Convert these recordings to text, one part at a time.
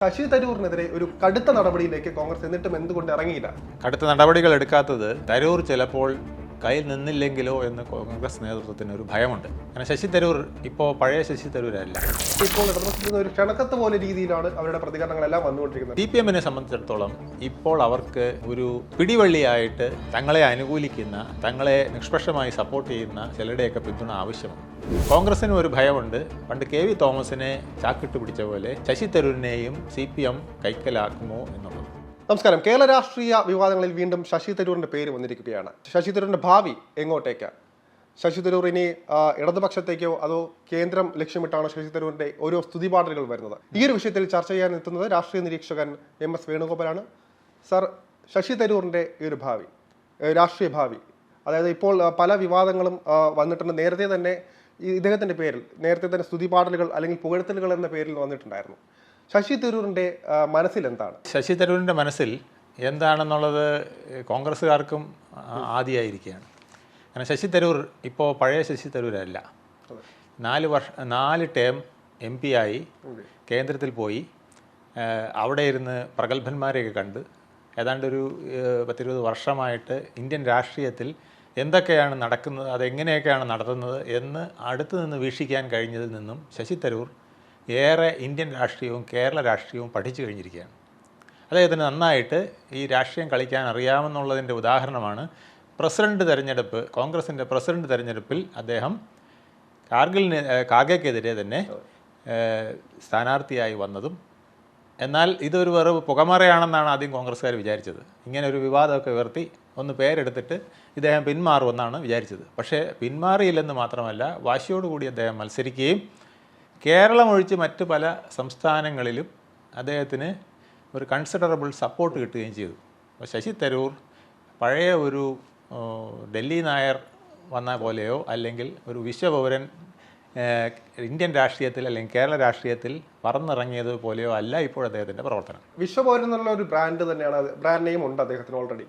ശശി തരൂറിനെതിരെ ഒരു കടുത്ത നടപടിയിലേക്ക് കോൺഗ്രസ് എന്നിട്ടും എന്തുകൊണ്ട് ഇറങ്ങിയില്ല? കടുത്ത നടപടികൾ എടുക്കാത്തത് തരൂർ ചിലപ്പോൾ കയ്യിൽ നിന്നില്ലെങ്കിലോ എന്ന് കോൺഗ്രസ് നേതൃത്വത്തിന് ഒരു ഭയമുണ്ട്. കാരണം ശശി തരൂർ ഇപ്പോൾ പഴയ ശശി തരൂരല്ല. ഇപ്പോൾ ഒരു ക്ഷണക്കത്ത് പോലെ രീതിയിലാണ് അവരുടെ പ്രതികരണങ്ങളെല്ലാം വന്നുകൊണ്ടിരിക്കുന്നത്. സി പി എമ്മിനെ സംബന്ധിച്ചിടത്തോളം ഇപ്പോൾ അവർക്ക് ഒരു പിടിവള്ളിയായിട്ട് തങ്ങളെ അനുകൂലിക്കുന്ന തങ്ങളെ നിഷ്പക്ഷമായി സപ്പോർട്ട് ചെയ്യുന്ന ചിലരുടെയൊക്കെ പിന്തുണ ആവശ്യമാണ്. കോൺഗ്രസിനും ഒരു ഭയമുണ്ട്. പണ്ട് കെ വി തോമസിനെ ചാക്കിട്ട് പിടിച്ച പോലെ ശശി തരൂരിനെയും സി പി എം കൈക്കലാക്കുമോ എന്നുള്ളത്. നമസ്കാരം. കേരള രാഷ്ട്രീയ വിവാദങ്ങളിൽ വീണ്ടും ശശി തരൂരിന്റെ പേര് വന്നിരിക്കുകയാണ്. ശശി തരൂരിന്റെ ഭാവി എങ്ങോട്ടേക്ക്? ശശി തരൂർ ഇനി ഇടതുപക്ഷത്തേക്കോ അതോ കേന്ദ്രം ലക്ഷ്യമിട്ടാണോ ശശി തരൂരിന്റെ ഓരോ സ്തുതിപാഠലുകൾ വരുന്നത്? ഈ ഒരു വിഷയത്തിൽ ചർച്ച ചെയ്യാൻ എത്തുന്നത് രാഷ്ട്രീയ നിരീക്ഷകൻ എം എസ് വേണുഗോപാലാണ്. സർ ശശി തരൂറിന്റെ ഈ ഒരു ഭാവി രാഷ്ട്രീയ ഭാവി അതായത് ഇപ്പോൾ പല വിവാദങ്ങളും വന്നിട്ടുണ്ട്. നേരത്തെ തന്നെ ഇദ്ദേഹത്തിന്റെ പേരിൽ നേരത്തെ തന്നെ സ്തുതിപാഠലുകൾ അല്ലെങ്കിൽ പുകഴ്ത്തലുകൾ എന്ന പേരിൽ വന്നിട്ടുണ്ടായിരുന്നു. ശശി തരൂരിന്റെ മനസ്സിൽ എന്താണ്? ശശി തരൂരിന്റെ മനസ്സിൽ എന്താണെന്നുള്ളത് കോൺഗ്രസ്സുകാർക്കും ആദ്യമായിരിക്കുകയാണ് കാരണം ശശി തരൂർ ഇപ്പോൾ പഴയ ശശി തരൂരല്ല. നാല് വർഷ നാല് ടേം എം പി ആയി കേന്ദ്രത്തിൽ പോയി. അവിടെ ഇരുന്ന് പ്രഗത്ഭന്മാരെയൊക്കെ കണ്ട് ഏതാണ്ട് ഒരു പത്തിരുപത് വർഷമായിട്ട് ഇന്ത്യൻ രാഷ്ട്രീയത്തിൽ എന്തൊക്കെയാണ് നടക്കുന്നത് അതെങ്ങനെയൊക്കെയാണ് നടത്തുന്നത് എന്ന് അടുത്തു നിന്ന് വീക്ഷിക്കാൻ കഴിഞ്ഞതിൽ നിന്നും ശശി തരൂർ ഏറെ ഇന്ത്യൻ രാഷ്ട്രീയവും കേരള രാഷ്ട്രീയവും പഠിച്ചു കഴിഞ്ഞിരിക്കുകയാണ്. അദ്ദേഹത്തിന് നന്നായിട്ട് ഈ രാഷ്ട്രീയം കളിക്കാൻ അറിയാമെന്നുള്ളതിന്റെ ഉദാഹരണമാണ് പ്രസിഡന്റ് തെരഞ്ഞെടുപ്പ് കോൺഗ്രസിന്റെ പ്രസിഡന്റ് തെരഞ്ഞെടുപ്പിൽ അദ്ദേഹം കാർഗിലിന് കാഗയ്ക്കെതിരെ തന്നെ സ്ഥാനാർത്ഥിയായി വന്നതും. എന്നാൽ ഇതൊരു വെറും പുകമറയാണെന്നാണ് ആദ്യം കോൺഗ്രസ്സുകാർ വിചാരിച്ചത്. ഇങ്ങനെ ഒരു വിവാദമൊക്കെ ഉയർത്തി ഒന്ന് പേരെടുത്തിട്ട് ഇദ്ദേഹം പിന്മാറുമെന്നാണ് വിചാരിച്ചത്. പക്ഷേ പിന്മാറിയില്ലെന്ന് മാത്രമല്ല വാശിയോടുകൂടി അദ്ദേഹം മത്സരിക്കുകയും കേരളം ഒഴിച്ച് മറ്റ് പല സംസ്ഥാനങ്ങളിലും അദ്ദേഹത്തിന് ഒരു കൺസിഡറബിൾ സപ്പോർട്ട് കിട്ടുകയും ചെയ്തു. അപ്പോൾ ശശി തരൂർ പഴയ ഒരു ഡൽഹി നായർ വന്ന പോലെയോ അല്ലെങ്കിൽ ഒരു വിശ്വപൗരൻ ഇന്ത്യൻ രാഷ്ട്രീയത്തിൽ അല്ലെങ്കിൽ കേരള രാഷ്ട്രീയത്തിൽ പറന്നിറങ്ങിയത് പോലെയോ അല്ല ഇപ്പോൾ അദ്ദേഹത്തിന്റെ പ്രവർത്തനം. വിശ്വപൗരൻ എന്നുള്ള ഒരു ബ്രാൻഡ് തന്നെയാണ് ബ്രാൻഡ് നെയിം ഉണ്ട് അദ്ദേഹത്തിന് ഓൾറെഡി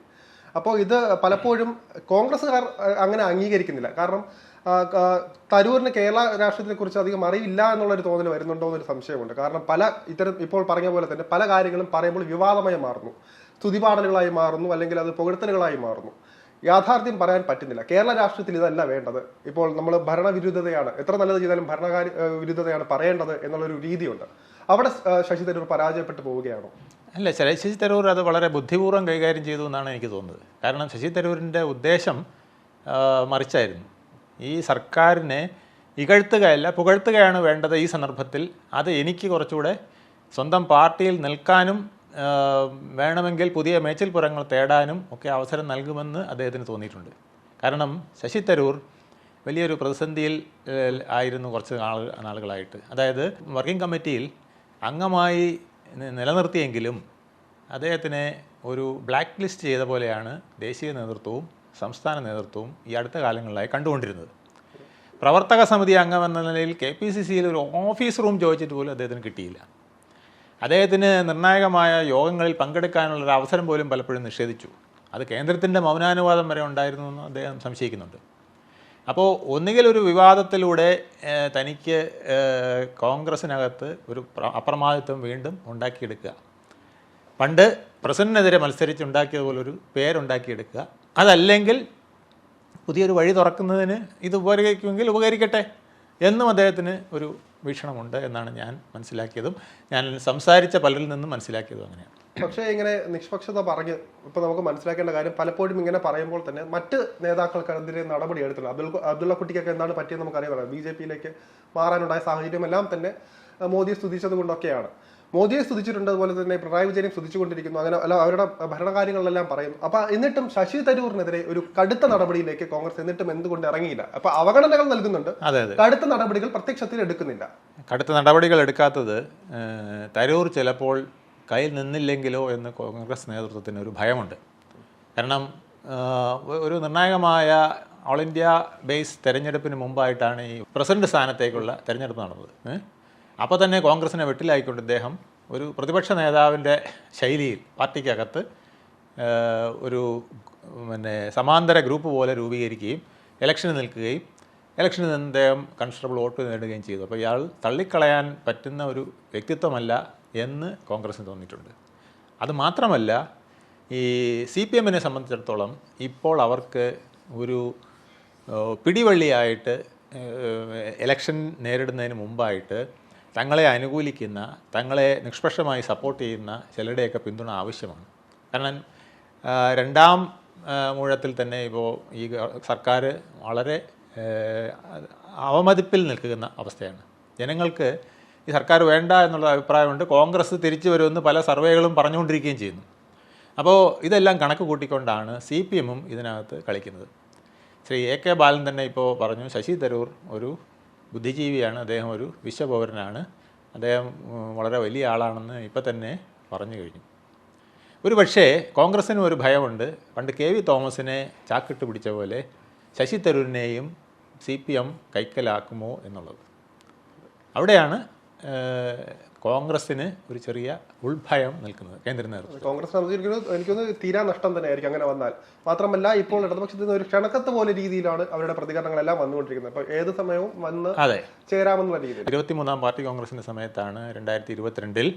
അപ്പോൾ ഇത് പലപ്പോഴും കോൺഗ്രസ്സുകാർ അങ്ങനെ അംഗീകരിക്കുന്നില്ല. കാരണം തരൂരിന് കേരള രാഷ്ട്രീയത്തിനെ കുറിച്ച് അധികം അറിയില്ല എന്നുള്ളൊരു തോന്നൽ വരുന്നുണ്ടോ എന്നൊരു സംശയമുണ്ട്. കാരണം പല ഇത്തരം ഇപ്പോൾ പറഞ്ഞ പോലെ തന്നെ പല കാര്യങ്ങളും പറയുമ്പോൾ വിവാദമായി മാറുന്നു. സ്തുതിപാടലുകളായി മാറുന്നു അല്ലെങ്കിൽ അത് പുകഴ്ത്തലുകളായി മാറുന്നു. യാഥാർത്ഥ്യം പറയാൻ പറ്റുന്നില്ല. കേരള രാഷ്ട്രീയത്തിൽ ഇതല്ല വേണ്ടത്. ഇപ്പോൾ നമ്മൾ ഭരണവിരുദ്ധതയാണ്. എത്ര നല്ലത് ചെയ്താലും ഭരണകാര്യ വിരുദ്ധതയാണ് പറയേണ്ടത് എന്നുള്ളൊരു രീതിയുണ്ട്. അവിടെ ശശി തരൂർ പരാജയപ്പെട്ടു പോവുകയാണോ? അല്ല ശശി തരൂർ അത് വളരെ ബുദ്ധിപൂർവം കൈകാര്യം ചെയ്തു എന്നാണ് എനിക്ക് തോന്നുന്നത്. കാരണം ശശി തരൂരിന്റെ ഉദ്ദേശം മറിച്ചായിരുന്നു. ഈ സർക്കാരിനെ ഇകഴ്ത്തുകയല്ല പുകഴ്ത്തുകയാണ് വേണ്ടത് ഈ സന്ദർഭത്തിൽ. അത് എനിക്ക് കുറച്ചുകൂടെ സ്വന്തം പാർട്ടിയിൽ നിൽക്കാനും വേണമെങ്കിൽ പുതിയ മേച്ചിൽപ്പുറങ്ങൾ തേടാനും ഒക്കെ അവസരം നൽകുമെന്ന് അദ്ദേഹത്തിന് തോന്നിയിട്ടുണ്ട്. കാരണം ശശി തരൂർ വലിയൊരു പ്രതിസന്ധിയിൽ ആയിരുന്നു കുറച്ച് നാൾ നാളുകളായിട്ട്. അതായത് വർക്കിംഗ് കമ്മിറ്റിയിൽ അംഗമായി നിലനിർത്തിയെങ്കിലും അദ്ദേഹത്തിനെ ഒരു ബ്ലാക്ക് ലിസ്റ്റ് ചെയ്ത പോലെയാണ് ദേശീയ നേതൃത്വവും സംസ്ഥാന നേതൃത്വവും ഈ അടുത്ത കാലങ്ങളിലായി കണ്ടുകൊണ്ടിരുന്നത്. പ്രവർത്തക സമിതി അംഗമെന്ന നിലയിൽ കെ പി സി സിയിൽ ഒരു ഓഫീസ് റൂം ചോദിച്ചിട്ട് പോലും അദ്ദേഹത്തിന് കിട്ടിയില്ല. അദ്ദേഹത്തിന് നിർണായകമായ യോഗങ്ങളിൽ പങ്കെടുക്കാനുള്ള ഒരു അവസരം പോലും പലപ്പോഴും നിഷേധിച്ചു. അത് കേന്ദ്രത്തിന്റെ മൗനാനുവാദം വരെ ഉണ്ടായിരുന്നു എന്ന് അദ്ദേഹം സംശയിക്കുന്നുണ്ട്. അപ്പോൾ ഒന്നുകിൽ ഒരു വിവാദത്തിലൂടെ തനിക്ക് കോൺഗ്രസ്സിനകത്ത് ഒരു പ്ര- അപ്രമാദിത്വം വീണ്ടും ഉണ്ടാക്കിയെടുക്കുക. പണ്ട് പ്രസിഡന്റിനെതിരെ മത്സരിച്ചുണ്ടാക്കിയതുപോലൊരു പേരുണ്ടാക്കിയെടുക്കുക. അതല്ലെങ്കിൽ പുതിയൊരു വഴി തുറക്കുന്നതിന് ഇത് ഉപകരിക്കുമെങ്കിൽ ഉപകരിക്കട്ടെ എന്നും അദ്ദേഹത്തിന് ഒരു വീക്ഷണമുണ്ട് എന്നാണ് ഞാൻ മനസ്സിലാക്കിയതും ഞാൻ സംസാരിച്ച പലരിൽ നിന്നും മനസ്സിലാക്കിയതും അങ്ങനെയാണ്. പക്ഷേ ഇങ്ങനെ നിഷ്പക്ഷത പറഞ്ഞ് ഇപ്പോൾ നമുക്ക് മനസ്സിലാക്കേണ്ട കാര്യം പലപ്പോഴും ഇങ്ങനെ പറയുമ്പോൾ തന്നെ മറ്റ് നേതാക്കൾക്കെതിരെ നടപടി എടുത്തിട്ടുണ്ട്. അബ്ദുൾ അബ്ദുള്ള കുട്ടിക്കൊക്കെ എന്താണ് പറ്റിയെന്ന് നമുക്കറിയാം ബി ജെ പിയിലേക്ക് മാറാനുണ്ടായ സാഹചര്യമെല്ലാം തന്നെ മോദി മോദിയെ സ്തുതിച്ചത് കൊണ്ടൊക്കെയാണ്. മോദിയെ സ്തുതിച്ചിട്ടുണ്ട് അതുപോലെ തന്നെ പിണറായി വിജയനെ സ്തുതിച്ചുകൊണ്ടിരിക്കുന്നു. അങ്ങനെ അല്ല അവരുടെ ഭരണകാര്യങ്ങളെല്ലാം പറയും. അപ്പൊ എന്നിട്ടും ശശി തരൂറിനെതിരെ ഒരു കടുത്ത നടപടിയിലേക്ക് കോൺഗ്രസ് എന്നിട്ടും എന്തുകൊണ്ട് ഇറങ്ങിയില്ല? അപ്പൊ അവഗണനകൾ നൽകുന്നുണ്ട്. കടുത്ത നടപടികൾ പ്രത്യക്ഷത്തിൽ എടുക്കുന്നില്ല. കടുത്ത നടപടികൾ എടുക്കാത്തത് തരൂർ ചിലപ്പോൾ കയ്യിൽ നിന്നില്ലെങ്കിലോ എന്ന് കോൺഗ്രസ് നേതൃത്വത്തിന് ഒരു ഭയമുണ്ട്. കാരണം ഒരു നിർണായകമായ ഓൾ ഇന്ത്യ ബേസ് തെരഞ്ഞെടുപ്പിന് മുമ്പായിട്ടാണ് ഈ പ്രസിഡന്റ് സ്ഥാനത്തേക്കുള്ള തെരഞ്ഞെടുപ്പ് നടന്നത്. അപ്പോൾ തന്നെ കോൺഗ്രസിനെ വെട്ടിലായിക്കൊണ്ട് ഇദ്ദേഹം ഒരു പ്രതിപക്ഷ നേതാവിന്റെ ശൈലിയിൽ പാർട്ടിക്കകത്ത് ഒരു പിന്നെ സമാന്തര ഗ്രൂപ്പ് പോലെ രൂപീകരിക്കുകയും ഇലക്ഷന് നിൽക്കുകയും ഇലക്ഷനിൽ നിന്ന് അദ്ദേഹം കൺസ്റ്റബിൾ വോട്ട് നേടുകയും ചെയ്തു. അപ്പോൾ ഇയാൾ തള്ളിക്കളയാൻ പറ്റുന്ന ഒരു വ്യക്തിത്വമല്ല എന്ന് കോൺഗ്രസ്സിന് തോന്നിയിട്ടുണ്ട്. അത് മാത്രമല്ല ഈ സി പി എമ്മിനെ സംബന്ധിച്ചിടത്തോളം ഇപ്പോൾ അവർക്ക് ഒരു പിടിവള്ളിയായിട്ട് ഇലക്ഷൻ നേരിടുന്നതിന് മുമ്പായിട്ട് തങ്ങളെ അനുകൂലിക്കുന്ന തങ്ങളെ നിഷ്പക്ഷമായി സപ്പോർട്ട് ചെയ്യുന്ന ചിലരുടെയൊക്കെ പിന്തുണ ആവശ്യമാണ്. കാരണം രണ്ടാം മൂഴത്തിൽ തന്നെ ഇപ്പോൾ ഈ സർക്കാർ വളരെ അവമതിപ്പിൽ നിൽക്കുന്ന അവസ്ഥയാണ്. ജനങ്ങൾക്ക് ഈ സർക്കാർ വേണ്ട എന്നുള്ള അഭിപ്രായമുണ്ട്. കോൺഗ്രസ് തിരിച്ചു വരുമെന്ന് പല സർവേകളും പറഞ്ഞുകൊണ്ടിരിക്കുകയും ചെയ്യുന്നു. അപ്പോൾ ഇതെല്ലാം കണക്ക് കൂട്ടിക്കൊണ്ടാണ് സി പി എമ്മും ഇതിനകത്ത് കളിക്കുന്നത്. ശ്രീ എ കെ ബാലൻ തന്നെ ഇപ്പോൾ പറഞ്ഞു ശശി തരൂർ ഒരു ബുദ്ധിജീവിയാണ്. അദ്ദേഹം ഒരു വിശ്വപൗരനാണ്. അദ്ദേഹം വളരെ വലിയ ആളാണെന്ന് ഇപ്പം തന്നെ പറഞ്ഞു കഴിഞ്ഞു. ഒരു പക്ഷേ കോൺഗ്രസ്സിനും ഒരു ഭയമുണ്ട്. പണ്ട് കെ വി തോമസിനെ ചാക്കിട്ട് പിടിച്ച പോലെ ശശി തരൂരിനെയും സി പി എം കൈക്കലാക്കുമോ എന്നുള്ളത്. അവിടെയാണ് ഏഹ്, കോൺഗ്രസ്സിന് ഒരു ചെറിയ ഉൾഭയം നിൽക്കുന്നത് കേന്ദ്ര നേതൃത്വം. കോൺഗ്രസ് എനിക്കൊന്ന് തീരാ നഷ്ടം തന്നെയായിരിക്കും അങ്ങനെ വന്നാൽ. മാത്രമല്ല ഇപ്പോൾ ഇടതുപക്ഷത്തിൽ നിന്ന് ഒരു ക്ഷണക്കത്ത് പോലെ രീതിയിലാണ് അവരുടെ പ്രതികരണങ്ങളെല്ലാം വന്നുകൊണ്ടിരിക്കുന്നത്. അപ്പൊ ഏത് സമയവും വന്ന് അതെ. ചേരാമെന്നുള്ള രീതിയിൽ. ഇരുപത്തിമൂന്നാം പാർട്ടി കോൺഗ്രസിന്റെ സമയത്താണ് രണ്ടായിരത്തി ഇരുപത്തിരണ്ടിൽ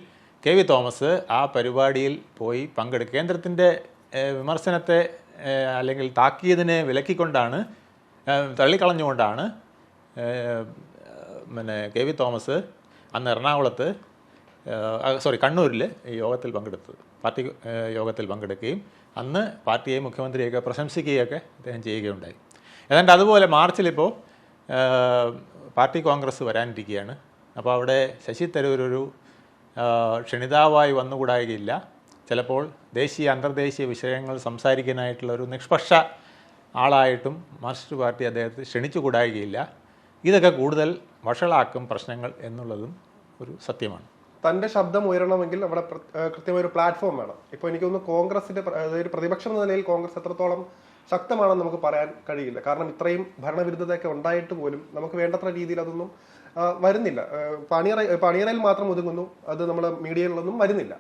കെ വി തോമസ് ആ പരിപാടിയിൽ പോയി പങ്കെടുക്കുക. കേന്ദ്രത്തിന്റെ വിമർശനത്തെ അല്ലെങ്കിൽ താക്കീതിനെ വിലക്കിക്കൊണ്ടാണ് തള്ളിക്കളഞ്ഞുകൊണ്ടാണ് പിന്നെ കെ വി തോമസ് അന്ന് എറണാകുളത്ത് സോറി കണ്ണൂരിൽ യോഗത്തിൽ പങ്കെടുത്തത് പാർട്ടി യോഗത്തിൽ പങ്കെടുക്കുകയും അന്ന് പാർട്ടിയെ മുഖ്യമന്ത്രിയൊക്കെ പ്രശംസിക്കുകയൊക്കെ അദ്ദേഹം ചെയ്യുകയുണ്ടായി. ഏതാണ്ട് അതുപോലെ മാർച്ചിലിപ്പോൾ പാർട്ടി കോൺഗ്രസ് വരാനിരിക്കുകയാണ്. അപ്പോൾ അവിടെ ശശി തരൂർ ഒരു ക്ഷണിതാവായി വന്നുകൂടായികയില്ല. ചിലപ്പോൾ ദേശീയ അന്തർദേശീയ വിഷയങ്ങൾ സംസാരിക്കാനായിട്ടുള്ള ഒരു നിഷ്പക്ഷ ആളായിട്ടും മാർക്സിസ്റ്റ് പാർട്ടി അദ്ദേഹത്തെ ക്ഷണിച്ചുകൂടായികയില്ല. ഇതൊക്കെ കൂടുതൽ വഷളാക്കും പ്രശ്നങ്ങൾ എന്നുള്ളതും ഒരു സത്യമാണ്. തന്റെ ശബ്ദം ഉയരണമെങ്കിൽ അവിടെ കൃത്യമായ ഒരു പ്ലാറ്റ്ഫോം വേണം. ഇപ്പോൾ എനിക്ക് തോന്നുന്നു കോൺഗ്രസിന്റെ ഒരു പ്രതിപക്ഷം എന്ന നിലയിൽ കോൺഗ്രസ് എത്രത്തോളം ശക്തമാണെന്ന് നമുക്ക് പറയാൻ കഴിയില്ല. കാരണം ഇത്രയും ഭരണവിരുദ്ധതയൊക്കെ ഉണ്ടായിട്ട് പോലും നമുക്ക് വേണ്ടത്ര രീതിയിൽ അതൊന്നും വരുന്നില്ല. പണിയറ പണിയറയിൽ മാത്രം ഒതുങ്ങുന്നു. അത് നമ്മൾ മീഡിയയിലൊന്നും വരുന്നില്ല.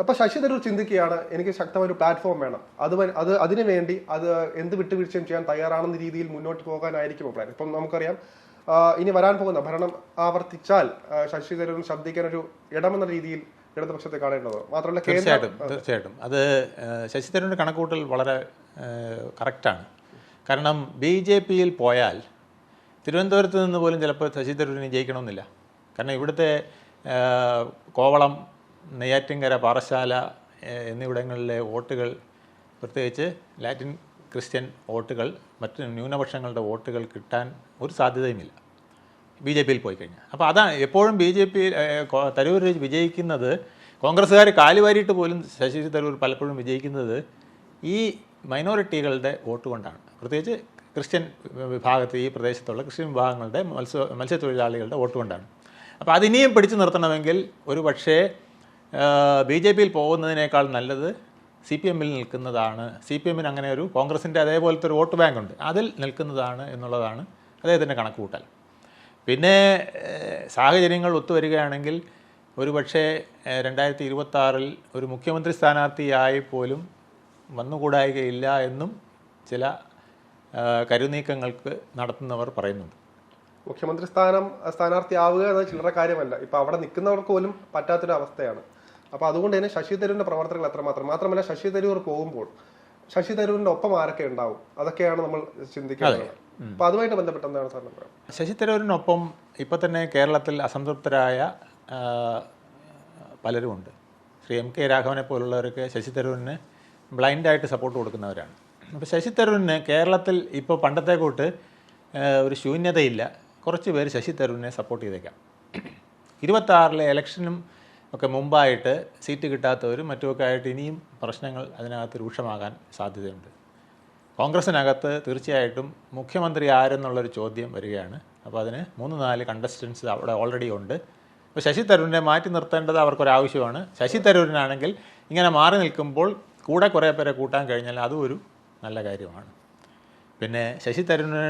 അപ്പൊ ശശി തരൂർ ചിന്തിക്കുകയാണ് എനിക്ക് ശക്തമായ ഒരു പ്ലാറ്റ്ഫോം വേണം. അത് അത് അതിനു വേണ്ടി അത് എന്ത് വിട്ടുവീഴ്ചയും ചെയ്യാൻ തയ്യാറാണെന്ന രീതിയിൽ മുന്നോട്ട് പോകാനായിരിക്കും പ്ലാൻ. ഇപ്പം നമുക്കറിയാം ഇനി വരാൻ പോകുന്ന ഭരണം ആവർത്തിച്ചാൽ ശശി തരൂർ ശബ്ദിക്കാൻ ഒരു ഇടമെന്ന രീതിയിൽ ഇടതുപക്ഷത്തെ കാണേണ്ടത് മാത്രമല്ല തീർച്ചയായിട്ടും തീർച്ചയായിട്ടും. അത് ശശി തരൂരിന്റെ കണക്കൂട്ടൽ വളരെ കറക്റ്റാണ് കാരണം ബി ജെ പിയിൽ പോയാൽ തിരുവനന്തപുരത്ത് നിന്ന് പോലും ചിലപ്പോൾ ശശി തരൂരിനെ ജയിക്കണമെന്നില്ല. കാരണം ഇവിടുത്തെ കോവളം നെയ്യാറ്റിൻകര പാറശാല എന്നിവിടങ്ങളിലെ വോട്ടുകൾ പ്രത്യേകിച്ച് ലാറ്റിൻ ക്രിസ്ത്യൻ വോട്ടുകൾ മറ്റ് ന്യൂനപക്ഷങ്ങളുടെ വോട്ടുകൾ കിട്ടാൻ ഒരു സാധ്യതയുമില്ല. ബി ജെ പിയിൽ പോയി കഴിഞ്ഞാൽ. അപ്പോൾ അതാണ് എപ്പോഴും ബി ജെ പി തരൂർ വിജയിക്കുന്നത് കോൺഗ്രസ്സുകാർ കാലുവാരിയിട്ട് പോലും ശശി തരൂർ പലപ്പോഴും വിജയിക്കുന്നത് ഈ മൈനോറിറ്റികളുടെ വോട്ട് കൊണ്ടാണ്. പ്രത്യേകിച്ച് ക്രിസ്ത്യൻ വിഭാഗത്ത് ഈ പ്രദേശത്തുള്ള ക്രിസ്ത്യൻ വിഭാഗങ്ങളുടെ മത്സ്യ മത്സ്യത്തൊഴിലാളികളുടെ വോട്ട് കൊണ്ടാണ്. അപ്പോൾ അതിനിയും പിടിച്ചു നിർത്തണമെങ്കിൽ ഒരു പക്ഷേ ബി ജെ പിയിൽ പോകുന്നതിനേക്കാൾ നല്ലത് സി പി എമ്മിൽ നിൽക്കുന്നതാണ് സി പി എമ്മിന് അങ്ങനെ ഒരു കോൺഗ്രസിന്റെ അതേപോലത്തെ ഒരു വോട്ട് ബാങ്ക് ഉണ്ട് അതിൽ നിൽക്കുന്നതാണ് എന്നുള്ളതാണ് അദ്ദേഹത്തിന്റെ കണക്കുകൂട്ടൽ. പിന്നെ സാഹചര്യങ്ങൾ ഒത്തുവരികയാണെങ്കിൽ ഒരുപക്ഷെ പക്ഷേ രണ്ടായിരത്തി ഇരുപത്തി ഒരു മുഖ്യമന്ത്രി സ്ഥാനാർത്ഥിയായി പോലും വന്നുകൂടായികയില്ല എന്നും ചില കരുനീക്കങ്ങൾക്ക് നടത്തുന്നവർ പറയുന്നുണ്ട്. മുഖ്യമന്ത്രി സ്ഥാനം സ്ഥാനാർത്ഥി ആവുക എന്നത് ചില്ലറ കാര്യമല്ല. ഇപ്പോൾ അവിടെ നിൽക്കുന്നവർക്ക് പോലും പറ്റാത്തൊരു അവസ്ഥയാണ് അപ്പൊ അതുകൊണ്ട് തന്നെ ശശി തരൂരിന്റെ പ്രവർത്തനങ്ങൾ എത്രമാത്രം? മാത്രമല്ല ശശി തരൂർ പോകുമ്പോൾ ശശി തരൂരിന്റെ ഒപ്പം ആരൊക്കെ ഉണ്ടാവും? അതൊക്കെയാണ് നമ്മൾ ചിന്തിക്കുന്നത് അപ്പൊ അതുമായിട്ട് ബന്ധപ്പെട്ട് എന്താണ് സാറിന് ശശി തരൂരിനൊപ്പം ഇപ്പൊ തന്നെ കേരളത്തിൽ അസംതൃപ്തരായ പലരുമുണ്ട് ശ്രീ എം കെ രാഘവനെ പോലുള്ളവരൊക്കെ ശശി തരൂരിന് ബ്ലൈൻഡായിട്ട് സപ്പോർട്ട് കൊടുക്കുന്നവരാണ്. അപ്പോൾ ശശി തരൂരിന് കേരളത്തിൽ ഇപ്പോൾ പണ്ടത്തെ കൂട്ട് ഒരു ശൂന്യതയില്ല. കുറച്ച് പേര് ശശി തരൂരിനെ സപ്പോർട്ട് ചെയ്തേക്കാം. ഇരുപത്താറിലെ ഇലക്ഷനും ഒക്കെ മുമ്പായിട്ട് സീറ്റ് കിട്ടാത്തവരും മറ്റുമൊക്കെ ആയിട്ട് ഇനിയും പ്രശ്നങ്ങൾ അതിനകത്ത് രൂക്ഷമാകാൻ സാധ്യതയുണ്ട്. കോൺഗ്രസിനകത്ത് തീർച്ചയായിട്ടും മുഖ്യമന്ത്രി ആരെന്നുള്ളൊരു ചോദ്യം വരികയാണ്. അപ്പോൾ അതിന് മൂന്ന് നാല് കണ്ടസ്റ്റൻസ് അവിടെ ഓൾറെഡി ഉണ്ട്. അപ്പോൾ ശശി തരൂരിനെ മാറ്റി നിർത്തേണ്ടത് അവർക്കൊരാവശ്യമാണ് ശശി തരൂരിനാണെങ്കിൽ ഇങ്ങനെ മാറി നിൽക്കുമ്പോൾ കൂടെ കുറേ പേരെ കൂട്ടാൻ കഴിഞ്ഞാൽ അതും ഒരു നല്ല കാര്യമാണ്. പിന്നെ ശശി തരൂരിന്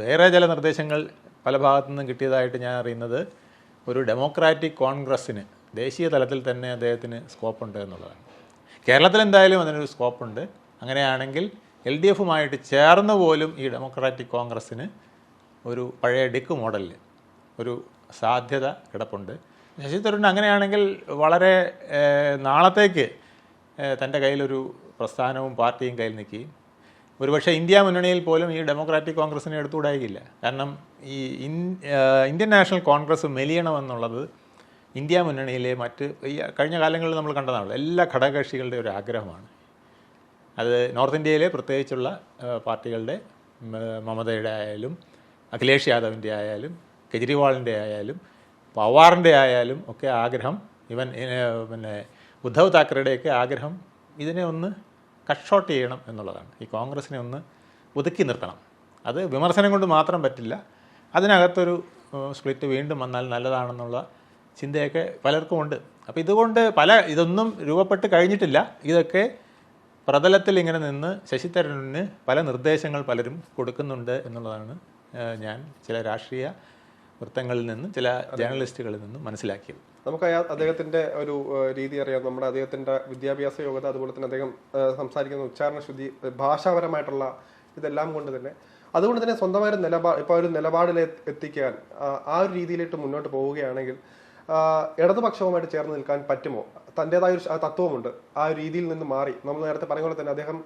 വേറെ ചില നിർദ്ദേശങ്ങൾ പല ഭാഗത്തു നിന്നും കിട്ടിയതായിട്ട് ഞാൻ അറിയുന്നത് ഒരു ഡെമോക്രാറ്റിക് കോൺഗ്രസ്സിന് ദേശീയ തലത്തിൽ തന്നെ അദ്ദേഹത്തിന് സ്കോപ്പ് ഉണ്ട് എന്നുള്ളതാണ്. കേരളത്തിൽ എന്തായാലും അതിനൊരു സ്കോപ്പുണ്ട്. അങ്ങനെയാണെങ്കിൽ എൽ ഡി എഫുമായിട്ട് ചേർന്ന് പോലും ഈ ഡെമോക്രാറ്റിക് കോൺഗ്രസ്സിന് ഒരു പഴയ ഡിക്ക് മോഡലിൽ ഒരു സാധ്യത കിടപ്പുണ്ട്. ശശി തരൂരിന് അങ്ങനെയാണെങ്കിൽ വളരെ നാളത്തേക്ക് തന്റെ കയ്യിലൊരു പ്രസ്ഥാനവും പാർട്ടിയും കയ്യിൽ നിൽക്കുകയും ഒരുപക്ഷെ ഇന്ത്യ മുന്നണിയിൽ പോലും ഈ ഡെമോക്രാറ്റിക് കോൺഗ്രസിനെ എടുത്തുകൂടായില്ല കാരണം ഈ ഇന്ത്യൻ നാഷണൽ കോൺഗ്രസ് മെലിയണമെന്നുള്ളത് ഇന്ത്യ മുന്നണിയിലെ മറ്റ് കഴിഞ്ഞ കാലങ്ങളിൽ നമ്മൾ കണ്ടതാണല്ലോ എല്ലാ ഘടകകക്ഷികളുടെ ഒരു ആഗ്രഹമാണ്. അത് നോർത്ത് ഇന്ത്യയിലെ പ്രത്യേകിച്ചുള്ള പാർട്ടികളുടെ മമതയുടെ ആയാലും അഖിലേഷ് യാദവിന്റെ ആയാലും കെജ്രിവാളിന്റെ ആയാലും പവാറിന്റെ ആയാലും ഒക്കെ ആഗ്രഹം ഇവൻ പിന്നെ ഉദ്ധവ് താക്കറെയുടെയൊക്കെ ആഗ്രഹം ഇതിനെ ഒന്ന് കട്ട് ചെയ്യണം എന്നുള്ളതാണ്. ഈ കോൺഗ്രസിനെ ഒന്ന് ഒതുക്കി നിർത്തണം. അത് വിമർശനം കൊണ്ട് മാത്രം പറ്റില്ല അതിനകത്തൊരു സ്പ്ലിറ്റ് വീണ്ടും വന്നാൽ നല്ലതാണെന്നുള്ള ചിന്തയൊക്കെ പലർക്കും ഉണ്ട് അപ്പോൾ ഇതുകൊണ്ട് പല ഇതൊന്നും രൂപപ്പെട്ട് കഴിഞ്ഞിട്ടില്ല. ഇതൊക്കെ പ്രതലത്തിൽ ഇങ്ങനെ നിന്ന് ശശി തരൂരിന് പല നിർദ്ദേശങ്ങൾ പലരും കൊടുക്കുന്നുണ്ട് എന്നുള്ളതാണ് ഞാൻ ചില രാഷ്ട്രീയ വൃത്തങ്ങളിൽ നിന്നും ചില ജേർണലിസ്റ്റുകളിൽ നിന്നും മനസ്സിലാക്കിയത്. നമുക്ക് അദ്ദേഹത്തിന്റെ ഒരു രീതി അറിയാം. നമ്മുടെ അദ്ദേഹത്തിന്റെ വിദ്യാഭ്യാസ യോഗ്യത അതുപോലെ തന്നെ അദ്ദേഹം സംസാരിക്കുന്ന ഉച്ചാരണ ശുദ്ധി ഭാഷാപരമായിട്ടുള്ള ഇതെല്ലാം കൊണ്ട് തന്നെ. അതുകൊണ്ട് തന്നെ സ്വന്തമായ ഒരു നിലപാട് ഇപ്പൊ ഒരു നിലപാടിൽ എത്തിക്കാൻ ആ, ഒരു രീതിയിലിട്ട് മുന്നോട്ട് പോവുകയാണെങ്കിൽ ഇടതുപക്ഷവുമായിട്ട് ചേർന്ന് നിൽക്കാൻ പറ്റുമോ? തന്റേതായ ഒരു തത്വമുണ്ട് ആ ഒരു രീതിയിൽ നിന്ന് മാറി. നമ്മൾ നേരത്തെ പറഞ്ഞ പോലെ തന്നെ അദ്ദേഹം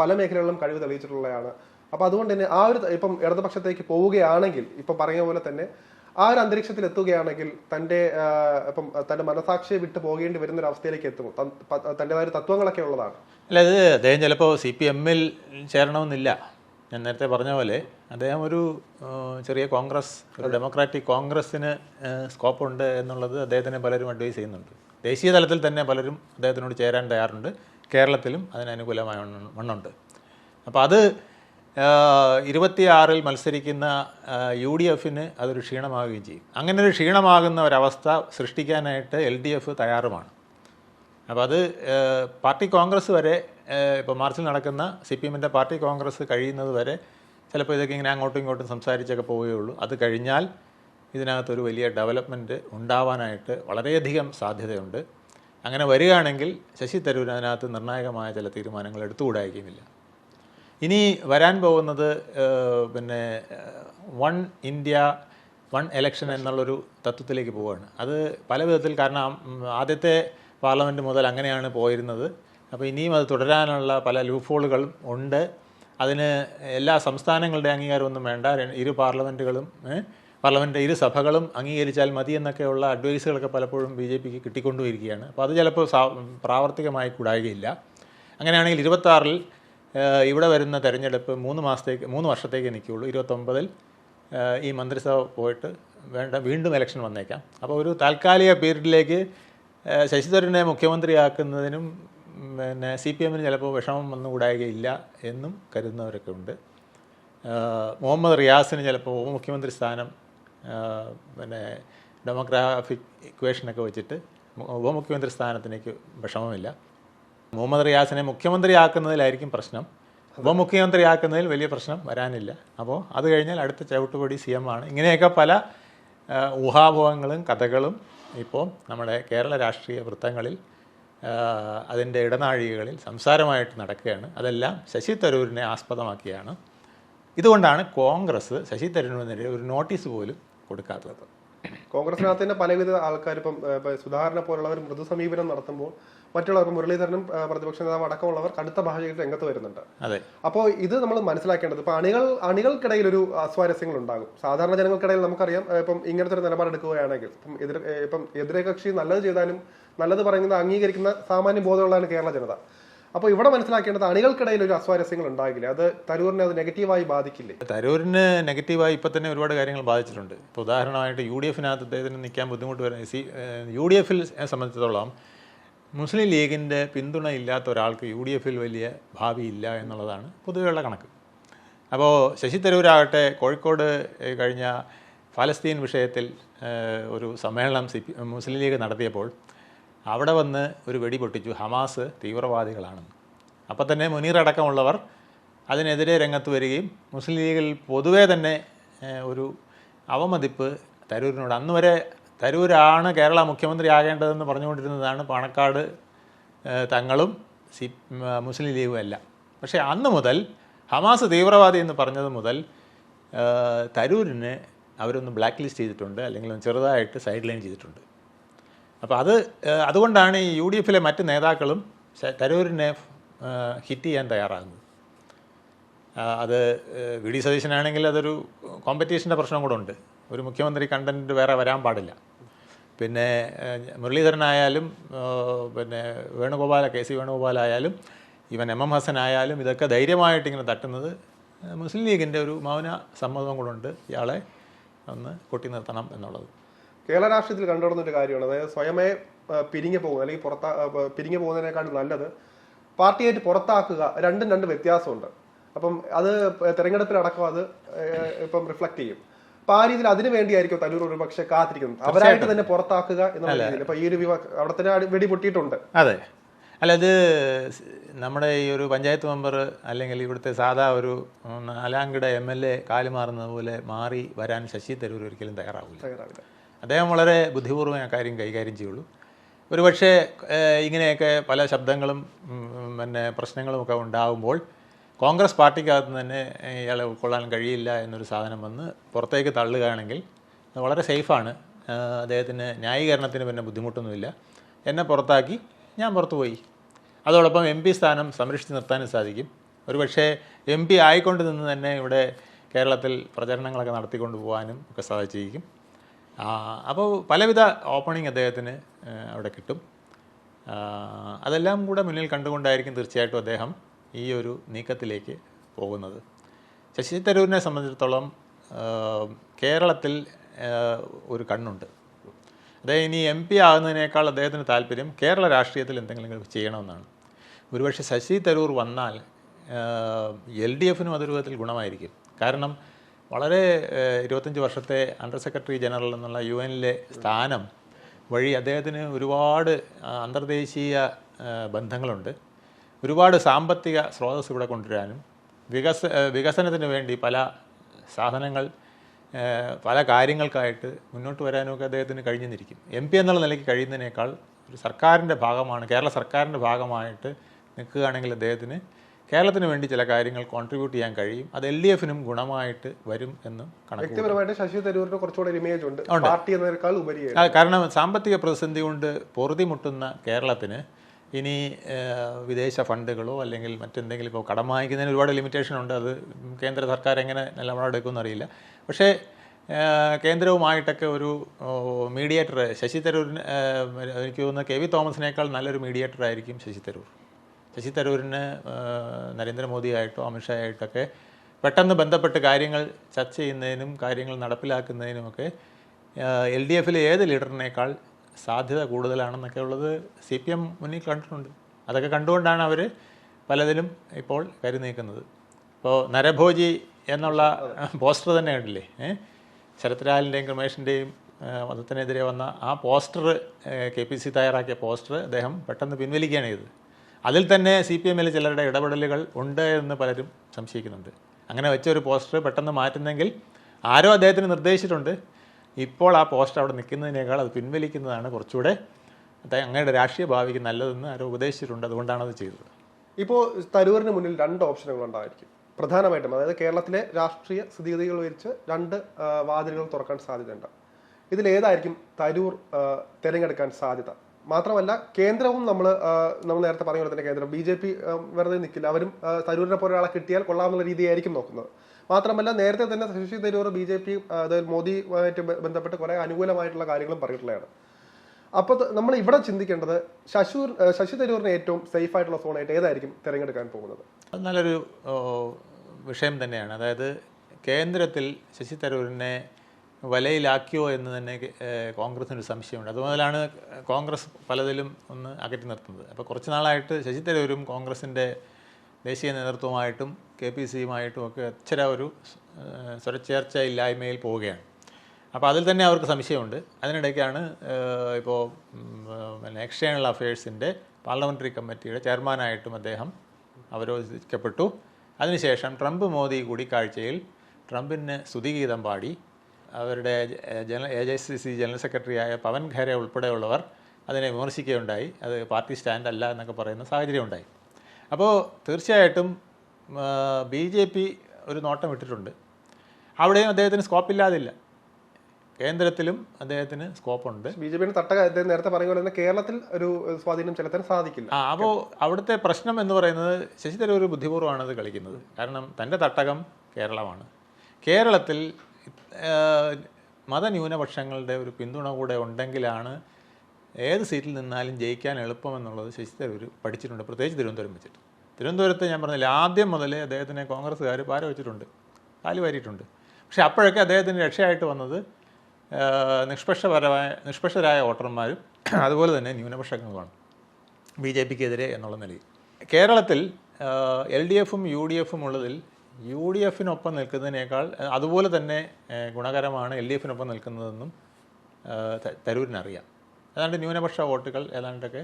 പല മേഖലകളിലും കഴിവ് തെളിയിച്ചിട്ടുള്ളതാണ് അപ്പൊ അതുകൊണ്ട് തന്നെ ആ ഒരു ഇപ്പം ഇടതുപക്ഷത്തേക്ക് പോവുകയാണെങ്കിൽ ഇപ്പൊ പറഞ്ഞ പോലെ തന്നെ ആ ഒരു അന്തരീക്ഷത്തിൽ എത്തുകയാണെങ്കിൽ തന്റെ ആ, ഇപ്പം തന്റെ മനസാക്ഷിയെ വിട്ട് പോകേണ്ടി വരുന്ന ഒരു അവസ്ഥയിലേക്ക് എത്തും തന്റെതായ തത്വങ്ങളൊക്കെ ഉള്ളതാണ്. അല്ല ഇത് അദ്ദേഹം ചിലപ്പോൾ സി പി എമ്മിൽ ചേരണമെന്നില്ല. ഞാൻ നേരത്തെ പറഞ്ഞ പോലെ അദ്ദേഹം ഒരു ചെറിയ കോൺഗ്രസ് ഒരു ഡെമോക്രാറ്റിക് കോൺഗ്രസ്സിന് സ്കോപ്പ് ഉണ്ട് എന്നുള്ളത് അദ്ദേഹത്തിന് പലരും അഡ്വൈസ് ചെയ്യുന്നുണ്ട്. ദേശീയ തലത്തിൽ തന്നെ പലരും അദ്ദേഹത്തിനോട് ചേരാൻ തയ്യാറുണ്ട്. കേരളത്തിലും അതിനനുകൂലമായ മണ്ണുണ്ട് അപ്പോൾ അത് ഇരുപത്തിയാറിൽ മത്സരിക്കുന്ന യു ഡി എഫിന് അതൊരു ക്ഷീണമാവുകയും ചെയ്യും. അങ്ങനെ ഒരു ക്ഷീണമാകുന്ന ഒരവസ്ഥ സൃഷ്ടിക്കാനായിട്ട് എൽ ഡി എഫ് തയ്യാറുമാണ്. അപ്പോൾ അത് പാർട്ടി കോൺഗ്രസ് വരെ ഇപ്പോൾ മാർച്ചിൽ നടക്കുന്ന സി പി എമ്മിന്റെ പാർട്ടി കോൺഗ്രസ് കഴിയുന്നത് വരെ ചിലപ്പോൾ ഇതൊക്കെ ഇങ്ങനെ അങ്ങോട്ടും ഇങ്ങോട്ടും സംസാരിച്ചൊക്കെ പോവുകയുള്ളൂ അത് കഴിഞ്ഞാൽ ഇതിനകത്തൊരു വലിയ ഡെവലപ്മെന്റ് ഉണ്ടാവാനായിട്ട് വളരെയധികം സാധ്യതയുണ്ട്. അങ്ങനെ വരികയാണെങ്കിൽ ശശി തരൂർ അതിനകത്ത് നിർണായകമായ ചില തീരുമാനങ്ങൾ എടുത്തുകൂടായിരിക്കുമില്ല ഇനി വരാൻ പോകുന്നത് പിന്നെ വൺ ഇന്ത്യ വൺ എലക്ഷൻ എന്നുള്ളൊരു തത്വത്തിലേക്ക് പോവുകയാണ്. അത് പല വിധത്തിൽ കാരണം ആദ്യത്തെ പാർലമെന്റ് മുതൽ അങ്ങനെയാണ് പോയിരുന്നത്. അപ്പോൾ ഇനിയും അത് തുടരാനുള്ള പല ലൂഫോളുകളും ഉണ്ട്. അതിന് എല്ലാ സംസ്ഥാനങ്ങളുടെ അംഗീകാരമൊന്നും വേണ്ട. ഇരു പാർലമെന്റുകളും പാർലമെന്റ് ഇരു സഭകളും അംഗീകരിച്ചാൽ മതി എന്നൊക്കെയുള്ള അഡ്വൈസുകളൊക്കെ പലപ്പോഴും ബി ജെ പിക്ക് കിട്ടിക്കൊണ്ടുമിരിക്കുകയാണ് അപ്പോൾ അത് ചിലപ്പോൾ പ്രാവർത്തികമായി കൂടായികയില്ല. അങ്ങനെയാണെങ്കിൽ ഇരുപത്താറിൽ ഇവിടെ വരുന്ന തെരഞ്ഞെടുപ്പ് മൂന്ന് മാസത്തേക്ക് മൂന്ന് വർഷത്തേക്ക് നിൽക്കുകയുള്ളൂ. ഇരുപത്തൊമ്പതിൽ ഈ മന്ത്രിസഭ പോയിട്ട് വേണ്ട വീണ്ടും ഇലക്ഷൻ വന്നേക്കാം. അപ്പോൾ ഒരു താൽക്കാലിക പീരീഡിലേക്ക് ശശി മുഖ്യമന്ത്രിയാക്കുന്നതിനും പിന്നെ സി പി എമ്മിന് ചിലപ്പോൾ വിഷമം വന്നുകൂടായികയില്ല എന്നും കരുതുന്നവരൊക്കെ ഉണ്ട്. മുഹമ്മദ് റിയാസിന് ചിലപ്പോൾ ഉപമുഖ്യമന്ത്രി സ്ഥാനം പിന്നെ ഡെമോഗ്രാഫിക് ഇക്വേഷനൊക്കെ വെച്ചിട്ട് ഉപമുഖ്യമന്ത്രി സ്ഥാനത്തിലേക്ക് വിഷമമില്ല. മുഹമ്മദ് റിയാസിനെ മുഖ്യമന്ത്രിയാക്കുന്നതിലായിരിക്കും പ്രശ്നം. ഉപമുഖ്യമന്ത്രിയാക്കുന്നതിൽ വലിയ പ്രശ്നം വരാനില്ല. അപ്പോൾ അത് കഴിഞ്ഞാൽ അടുത്ത ചവിട്ടുപടി സി എം ആണ്. ഇങ്ങനെയൊക്കെ പല ഊഹാഭോഹങ്ങളും കഥകളും ഇപ്പോൾ നമ്മുടെ കേരള രാഷ്ട്രീയ വൃത്തങ്ങളിൽ അതിന്റെ ഇടനാഴികകളിൽ സംസാരമായിട്ട് നടക്കുകയാണ്. അതെല്ലാം ശശി തരൂരിനെ ആസ്പദമാക്കിയാണ്. ഇതുകൊണ്ടാണ് കോൺഗ്രസ് ശശി തരൂരിനെതിരെ ഒരു നോട്ടീസ് പോലും കൊടുക്കാത്തത്. കോൺഗ്രസിനകത്ത് തന്നെ പലവിധ ആൾക്കാർ ഇപ്പം സുധാകരനെ പോലുള്ളവർ മൃദു സമീപനം നടത്തുമ്പോൾ മറ്റുള്ളവർ മുരളീധരനും പ്രതിപക്ഷ നേതാവ് അടക്കമുള്ളവർ കടുത്ത ഭാഷയിൽ രംഗത്ത് വരുന്നുണ്ട്. അതെ. അപ്പോൾ ഇത് നമ്മൾ മനസ്സിലാക്കേണ്ടത് ഇപ്പൊ അണികൾ അണികൾക്കിടയിൽ ഒരു അസ്വാരസ്യങ്ങൾ ഉണ്ടാകും സാധാരണ ജനങ്ങൾക്കിടയിൽ നമുക്കറിയാം ഇപ്പം ഇങ്ങനത്തെ ഒരു നിലപാടെടുക്കുകയാണെങ്കിൽ ഇപ്പം എതിർ ഇപ്പം എതിരെ കക്ഷി നല്ലത് ചെയ്താലും നല്ലത് പറയുന്നത് അംഗീകരിക്കുന്ന സാമാന്യ ബോധമുള്ളതാണ് കേരള ജനത. അപ്പോൾ ഇവിടെ മനസ്സിലാക്കേണ്ടത് അണികൾക്കിടയിൽ ഒരു അസ്വാരസ്യങ്ങൾ ഉണ്ടാകില്ല? അത് തരൂരിനെ അത് നെഗറ്റീവായി ബാധിക്കില്ലേ? തരൂരിന് നെഗറ്റീവായി ഇപ്പം തന്നെ ഒരുപാട് കാര്യങ്ങൾ ബാധിച്ചിട്ടുണ്ട്. ഇപ്പോൾ ഉദാഹരണമായിട്ട് യു ഡി എഫിനകത്ത് അദ്ദേഹത്തിന് നിൽക്കാൻ ബുദ്ധിമുട്ട് വരുന്ന സി യു ഡി എഫിൽ സംബന്ധിച്ചിടത്തോളം മുസ്ലിം ലീഗിന്റെ പിന്തുണ ഇല്ലാത്ത ഒരാൾക്ക് യു ഡി എഫിൽ വലിയ ഭാവിയില്ല എന്നുള്ളതാണ് പൊതുവെയുള്ള കണക്ക്. അപ്പോൾ ശശി തരൂരാകട്ടെ കോഴിക്കോട് കഴിഞ്ഞ ഫലസ്തീൻ വിഷയത്തിൽ ഒരു സമ്മേളനം സി മുസ്ലിം ലീഗ് നടത്തിയപ്പോൾ അവിടെ വന്ന് ഒരു വെടി പൊട്ടിച്ചു. ഹമാസ് തീവ്രവാദികളാണെന്ന് അപ്പം തന്നെ മുനീർ അടക്കമുള്ളവർ അതിനെതിരെ രംഗത്ത് വരികയും മുസ്ലിം ലീഗിൽ പൊതുവേ തന്നെ ഒരു അവമതിപ്പ് തരൂരിനോട്. അന്ന് വരെ തരൂരാണ് കേരള മുഖ്യമന്ത്രി ആകേണ്ടതെന്ന് പറഞ്ഞുകൊണ്ടിരുന്നതാണ് പാണക്കാട് തങ്ങളും സി മുസ്ലിം ലീഗും എല്ലാം. പക്ഷേ അന്ന് മുതൽ ഹമാസ് തീവ്രവാദി എന്ന് പറഞ്ഞത് മുതൽ തരൂരിന് അവരൊന്ന് ബ്ലാക്ക് ലിസ്റ്റ് ചെയ്തിട്ടുണ്ട്. അല്ലെങ്കിൽ ചെറുതായിട്ട് സൈഡ് ലൈൻ ചെയ്തിട്ടുണ്ട്. അപ്പോൾ അത് അതുകൊണ്ടാണ് ഈ യു ഡി എഫിലെ മറ്റ് നേതാക്കളും തരൂരിനെ ഹിറ്റ് ചെയ്യാൻ തയ്യാറാകുന്നത്. അത് വി ഡി സതീശനാണെങ്കിൽ അതൊരു കോമ്പറ്റീഷന്റെ പ്രശ്നം കൂടെ ഉണ്ട്. ഒരു മുഖ്യമന്ത്രി കണ്ടന്റ് വേറെ വരാൻ പാടില്ല. പിന്നെ മുരളീധരനായാലും പിന്നെ വേണുഗോപാല കെ സി വേണുഗോപാലായാലും ഇവൻ എം എം ഹസൻ ആയാലും ഇതൊക്കെ ധൈര്യമായിട്ട് ഇങ്ങനെ തട്ടുന്നത് മുസ്ലിം ലീഗിന്റെ ഒരു മൗന സമ്മതം കൂടെ ഇയാളെ ഒന്ന് കൊട്ടി നിർത്തണം എന്നുള്ളത്. കേരള രാഷ്ട്രീയത്തിൽ കണ്ടുവരുന്ന ഒരു കാര്യമാണ്. അതായത് സ്വയമേ പിരിഞ്ഞു പോകുന്നത് അല്ലെങ്കിൽ പുറത്താ പിരിഞ്ഞു പോകുന്നതിനേക്കാളും നല്ലത് പാർട്ടിയായിട്ട് പുറത്താക്കുക. രണ്ടും രണ്ട് വ്യത്യാസമുണ്ട്. അപ്പം അത് തെരഞ്ഞെടുപ്പിലടക്കം അത് ഇപ്പം റിഫ്ലക്ട് ചെയ്യും. അപ്പൊ ആ രീതിയിൽ അതിനു വേണ്ടിയായിരിക്കും തരൂർ ഒരു പക്ഷെ കാത്തിരിക്കുന്നത് അവരായിട്ട് തന്നെ പുറത്താക്കുക എന്നുള്ള രീതിയിൽ. ഇപ്പൊ ഈ ഒരു അവിടെ തന്നെ വെടി പൊട്ടിയിട്ടുണ്ട് അതെ. അല്ല ഇത് നമ്മുടെ ഈ ഒരു പഞ്ചായത്ത് മെമ്പർ അല്ലെങ്കിൽ ഇവിടുത്തെ സാധാ ഒരു നാലാംകിട എം എൽ എ കാലുമാറുന്നത് പോലെ മാറി വരാൻ ശശി തരൂർ ഒരിക്കലും തയ്യാറാവില്ല. തയ്യാറാവില്ല. അദ്ദേഹം വളരെ ബുദ്ധിപൂർവം ആ കാര്യം കൈകാര്യം ചെയ്യുള്ളൂ. ഒരുപക്ഷെ പക്ഷേ ഇങ്ങനെയൊക്കെ പല ശബ്ദങ്ങളും പിന്നെ പ്രശ്നങ്ങളും ഒക്കെ ഉണ്ടാകുമ്പോൾ കോൺഗ്രസ് പാർട്ടിക്കകത്ത് തന്നെ ഇയാളെ ഉൾക്കൊള്ളാൻ കഴിയില്ല എന്നൊരു സാധനം വന്ന് പുറത്തേക്ക് തള്ളുകയാണെങ്കിൽ വളരെ സേഫാണ്. അദ്ദേഹത്തിന് ന്യായീകരണത്തിന് പിന്നെ ബുദ്ധിമുട്ടൊന്നുമില്ല. എന്നെ പുറത്താക്കി ഞാൻ പുറത്തു പോയി അതോടൊപ്പം എം പി സ്ഥാനം സംരക്ഷിച്ച് നിർത്താനും സാധിക്കും. ഒരുപക്ഷെ എം പി ആയിക്കൊണ്ട് നിന്ന് തന്നെ ഇവിടെ കേരളത്തിൽ പ്രചരണങ്ങളൊക്കെ നടത്തിക്കൊണ്ട് പോകാനും ഒക്കെ സാധിച്ചിരിക്കും. അപ്പോൾ പലവിധ ഓപ്പണിംഗ് അദ്ദേഹത്തിന് അവിടെ കിട്ടും. അതെല്ലാം കൂടെ മുന്നിൽ കണ്ടുകൊണ്ടായിരിക്കും തീർച്ചയായിട്ടും അദ്ദേഹം ഈ ഒരു നീക്കത്തിലേക്ക് പോകുന്നത്. ശശി തരൂരിനെ സംബന്ധിച്ചിടത്തോളം കേരളത്തിൽ ഒരു കണ്ണുണ്ട്. അദ്ദേഹം ഇനി എം പി ആകുന്നതിനേക്കാൾ അദ്ദേഹത്തിന് താല്പര്യം കേരള രാഷ്ട്രീയത്തിൽ എന്തെങ്കിലും ചെയ്യണമെന്നാണ്. ഒരുപക്ഷെ ശശി തരൂർ വന്നാൽ എൽ ഡി എഫിനും അതൊരു വിധത്തിൽ ഗുണമായിരിക്കും. കാരണം വളരെ ഇരുപത്തഞ്ച് വർഷത്തെ അണ്ടർ സെക്രട്ടറി ജനറൽ എന്നുള്ള യു എനിലെ സ്ഥാനം വഴി അദ്ദേഹത്തിന് ഒരുപാട് അന്തർദേശീയ ബന്ധങ്ങളുണ്ട്. ഒരുപാട് സാമ്പത്തിക സ്രോതസ് ഇവിടെ കൊണ്ടുവരാനും വികസ വികസനത്തിന് വേണ്ടി പല സാധനങ്ങൾ പല കാര്യങ്ങൾക്കായിട്ട് മുന്നോട്ട് വരാനുമൊക്കെ അദ്ദേഹത്തിന് കഴിഞ്ഞെന്നിരിക്കും എം പി എന്നുള്ള നിലയ്ക്ക് കഴിയുന്നതിനേക്കാൾ ഒരു സർക്കാരിന്റെ ഭാഗമാണ് കേരള സർക്കാരിന്റെ ഭാഗമായിട്ട് നിൽക്കുകയാണെങ്കിൽ അദ്ദേഹത്തിന് കേരളത്തിന് വേണ്ടി ചില കാര്യങ്ങൾ കോൺട്രിബ്യൂട്ട് ചെയ്യാൻ കഴിയും. അത് എൽ ഡി എഫിനും ഗുണമായിട്ട് വരും എന്ന് വ്യക്തിപരമായിട്ട് ശശി തരൂരിന് കുറച്ചുകൂടെ ഇമേജ് ഉണ്ട്. പാർട്ടി എന്നതിനേക്കാൾ കാരണം സാമ്പത്തിക പ്രതിസന്ധി കൊണ്ട് പൊറുതി മുട്ടുന്ന കേരളത്തിന് ഇനി വിദേശ ഫണ്ടുകളോ അല്ലെങ്കിൽ മറ്റെന്തെങ്കിലും ഇപ്പോൾ കടം വാങ്ങിക്കുന്നതിന് ഒരുപാട് ലിമിറ്റേഷൻ ഉണ്ട്. അത് കേന്ദ്ര സർക്കാർ എങ്ങനെ നിലപാടെടുക്കുമെന്ന് അറിയില്ല. പക്ഷേ കേന്ദ്രവുമായിട്ടൊക്കെ ഒരു മീഡിയേറ്റർ ശശി തരൂരിന് എനിക്ക് തോന്നുന്നു കെ വി തോമസിനേക്കാൾ നല്ലൊരു മീഡിയേറ്റർ ആയിരിക്കും ശശി തരൂർ. ശശി തരൂരിന് നരേന്ദ്രമോദിയായിട്ടോ അമിത്ഷാ ആയിട്ടൊക്കെ പെട്ടെന്ന് ബന്ധപ്പെട്ട് കാര്യങ്ങൾ ചർച്ച ചെയ്യുന്നതിനും കാര്യങ്ങൾ നടപ്പിലാക്കുന്നതിനുമൊക്കെ എൽ ഡി എഫിലെ ഏത് ലീഡറിനേക്കാൾ സാധ്യത കൂടുതലാണെന്നൊക്കെ ഉള്ളത് സി പി എം മുന്നിൽ കണ്ടിട്ടുണ്ട്. അതൊക്കെ കണ്ടുകൊണ്ടാണ് അവർ പലതിലും ഇപ്പോൾ കരുനീക്കുന്നത് ഇപ്പോൾ നരഭോജി എന്നുള്ള പോസ്റ്റർ തന്നെ കണ്ടില്ലേ? ഏഹ് ശരത് ലാലിന്റെയും കൃമേഷിന്റെയും മതത്തിനെതിരെ വന്ന ആ പോസ്റ്റർ കെ പി സി തയ്യാറാക്കിയ പോസ്റ്റർ അദ്ദേഹം പെട്ടെന്ന് പിൻവലിക്കുകയാണ് ചെയ്തത്. അതിൽ തന്നെ സി പി എമ്മിൽ ചിലരുടെ ഇടപെടലുകൾ ഉണ്ട് എന്ന് പലരും സംശയിക്കുന്നുണ്ട്. അങ്ങനെ വെച്ച ഒരു പോസ്റ്റർ പെട്ടെന്ന് മാറ്റുന്നെങ്കിൽ ആരോ അദ്ദേഹത്തിന് നിർദ്ദേശിച്ചിട്ടുണ്ട്. ഇപ്പോൾ ആ പോസ്റ്റർ അവിടെ നിൽക്കുന്നതിനേക്കാൾ അത് പിൻവലിക്കുന്നതാണ് കുറച്ചുകൂടെ അങ്ങയുടെ രാഷ്ട്രീയ ഭാവിക്ക് നല്ലതെന്ന് ആരോ ഉപദേശിച്ചിട്ടുണ്ട്. അതുകൊണ്ടാണ് അത് ചെയ്തത്. ഇപ്പോൾ തരൂരിന് മുന്നിൽ രണ്ട് ഓപ്ഷനുകൾ ഉണ്ടായിരിക്കും. പ്രധാനമായിട്ടും അതായത് കേരളത്തിലെ രാഷ്ട്രീയ സ്ഥിതിഗതികൾ വെച്ച് രണ്ട് വാതിലുകൾ തുറക്കാൻ സാധ്യതയുണ്ട്. ഇതിലേതായിരിക്കും തരൂർ തിരഞ്ഞെടുക്കാൻ സാധ്യത? മാത്രമല്ല കേന്ദ്രവും നമ്മൾ നമ്മൾ നേരത്തെ പറഞ്ഞ പോലെ തന്നെ കേന്ദ്രം. ബി ജെ പി വെറുതെ നിൽക്കില്ല അവരും തരൂരിനെ പോലെ ഒരാളെ കിട്ടിയാൽ കൊള്ളാമെന്നുള്ള രീതിയായിരിക്കും നോക്കുന്നത്. മാത്രമല്ല നേരത്തെ തന്നെ Shashi Tharoor B J P അതായത് മോദിയുമായിട്ട് ബന്ധപ്പെട്ട് കുറെ അനുകൂലമായിട്ടുള്ള കാര്യങ്ങളും പറഞ്ഞിട്ടുള്ളതാണ്. അപ്പോൾ നമ്മൾ ഇവിടെ ചിന്തിക്കേണ്ടത് ശശൂർ ശശി തരൂറിന് ഏറ്റവും സേഫ് ആയിട്ടുള്ള സോണായിട്ട് ഏതായിരിക്കും തിരഞ്ഞെടുക്കാൻ പോകുന്നത്? നല്ലൊരു വിഷയം തന്നെയാണ്. അതായത് കേന്ദ്രത്തിൽ ശശി തരൂരിനെ വലയിലാക്കിയോ എന്ന് തന്നെ കോൺഗ്രസിനൊരു സംശയമുണ്ട്. അതുമുതലാണ് കോൺഗ്രസ് പലതിലും ഒന്ന് അകറ്റി നിർത്തുന്നത്. അപ്പോൾ കുറച്ച് നാളായിട്ട് ശശി തരൂരും കോൺഗ്രസിന്റെ ദേശീയ നേതൃത്വമായിട്ടും കെ പി സിയുമായിട്ടും ഒക്കെ അച്ചര ഒരു സ്വരച്ചേർച്ച ഇല്ലായ്മയിൽ പോവുകയാണ്. അപ്പോൾ അതിൽ തന്നെ അവർക്ക് സംശയമുണ്ട്. അതിനിടയ്ക്കാണ് ഇപ്പോൾ എക്സ്റ്റേണൽ അഫയേഴ്സിന്റെ പാർലമെന്ററി കമ്മിറ്റിയുടെ ചെയർമാനായിട്ടും അദ്ദേഹം അവരോധിക്കപ്പെട്ടു. അതിനുശേഷം ട്രംപ് മോദി കൂടിക്കാഴ്ചയിൽ ട്രംപിന് സ്തുതിഗീതം പാടി അവരുടെ general A I C C general സെക്രട്ടറിയായ പവൻ ഖേര ഉൾപ്പെടെയുള്ളവർ അതിനെ വിമർശിക്കുകയുണ്ടായി. അത് പാർട്ടി സ്റ്റാൻഡ് അല്ല എന്നൊക്കെ പറയുന്ന സാഹചര്യം ഉണ്ടായി അപ്പോൾ തീർച്ചയായിട്ടും ബി ജെ പി ഒരു നോട്ടം ഇട്ടിട്ടുണ്ട്. അവിടെയും അദ്ദേഹത്തിന് സ്കോപ്പ് ഇല്ലാതില്ല കേന്ദ്രത്തിലും അദ്ദേഹത്തിന് സ്കോപ്പുണ്ട്. ബി ജെ പിയുടെ അദ്ദേഹം നേരത്തെ പോലെ തന്നെ കേരളത്തിൽ ഒരു സ്വാധീനം ചെലുത്താൻ സാധിക്കില്ല. ആ അപ്പോൾ അവിടുത്തെ പ്രശ്നം എന്ന് പറയുന്നത് ശശി തരൂർ ബുദ്ധിപൂർവമാണ് അത് കളിക്കുന്നത്. കാരണം തന്റെ തട്ടകം കേരളമാണ്. കേരളത്തിൽ മതന്യൂനപക്ഷങ്ങളുടെ ഒരു പിന്തുണ കൂടെ ഉണ്ടെങ്കിലാണ് ഏത് സീറ്റിൽ നിന്നാലും ജയിക്കാൻ എളുപ്പമെന്നുള്ളത് ശശി തരൂർ പഠിച്ചിട്ടുണ്ട്. പ്രത്യേകിച്ച് തിരുവനന്തപുരം വെച്ചിട്ട്. തിരുവനന്തപുരത്ത് ഞാൻ പറഞ്ഞില്ല ആദ്യം മുതലേ അദ്ദേഹത്തിനെ കോൺഗ്രസ്സുകാർ പാര വെച്ചിട്ടുണ്ട്. കാൽ വാരിയിട്ടുണ്ട്. പക്ഷേ അപ്പോഴൊക്കെ അദ്ദേഹത്തിന് രക്ഷയായിട്ട് വന്നത് നിഷ്പക്ഷപരമായ നിഷ്പക്ഷരായ വോട്ടർമാരും അതുപോലെ തന്നെ ന്യൂനപക്ഷങ്ങളുമാണ്. ബി ജെ പിക്കെതിരെ എന്നുള്ള നിലയിൽ. കേരളത്തിൽ എൽ ഡി എഫും യു ഡി എഫും ഉള്ളതിൽ യു ഡി എഫിനൊപ്പം നിൽക്കുന്നതിനേക്കാൾ അതുപോലെ തന്നെ ഗുണകരമാണ് എൽ ഡി എഫിനൊപ്പം നിൽക്കുന്നതെന്നും തരൂരിനറിയാം. ഏതാണ്ട് ന്യൂനപക്ഷ വോട്ടുകൾ ഏതാണ്ടൊക്കെ